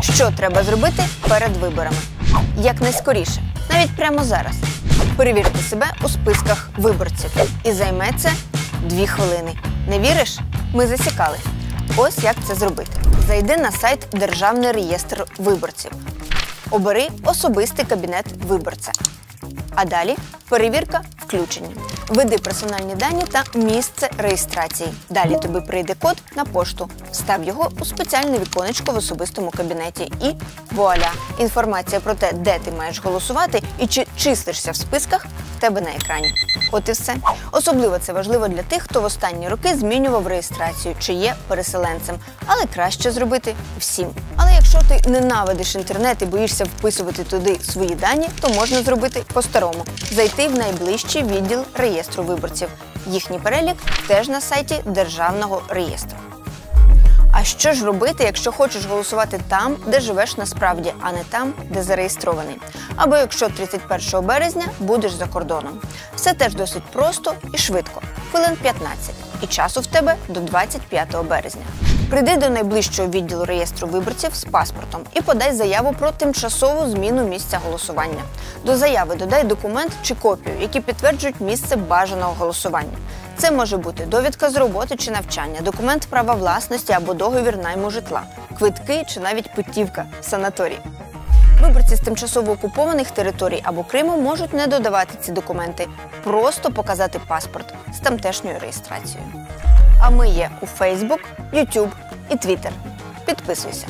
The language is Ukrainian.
Що треба зробити перед виборами? Як найскоріше, навіть прямо зараз. Перевірте себе у списках виборців. І займе це дві хвилини. Не віриш? Ми засікали. Ось як це зробити. Зайди на сайт Державний реєстр виборців. Обери особистий кабінет виборця. А далі перевірка включення. Введи персональні дані та місце реєстрації. Далі тобі прийде код на пошту. Встав його у спеціальне віконечко в особистому кабінеті. І вуаля! Інформація про те, де ти маєш голосувати і чи числишся в списках, в тебе на екрані. От і все. Особливо це важливо для тих, хто в останні роки змінював реєстрацію чи є переселенцем. Але краще зробити всім. Якщо ти ненавидиш інтернет і боїшся вписувати туди свої дані, то можна зробити по-старому: зайти в найближчий відділ реєстру виборців. Їхній перелік теж на сайті Державного реєстру. А що ж робити, якщо хочеш голосувати там, де живеш насправді, а не там, де зареєстрований? Або якщо 31 березня будеш за кордоном. Все теж досить просто і швидко. Хвилин 15. І часу в тебе до 25 березня. Прийди до найближчого відділу реєстру виборців з паспортом і подай заяву про тимчасову зміну місця голосування. До заяви додай документ чи копію, які підтверджують місце бажаного голосування. Це може бути довідка з роботи чи навчання, документ права власності або договір найму житла, квитки чи навіть путівка санаторій. Виборці з тимчасово окупованих територій або Криму можуть не додавати ці документи, просто показати паспорт з тамтешньою реєстрацією. А ми є у Facebook, YouTube і Twitter. Підписуйся.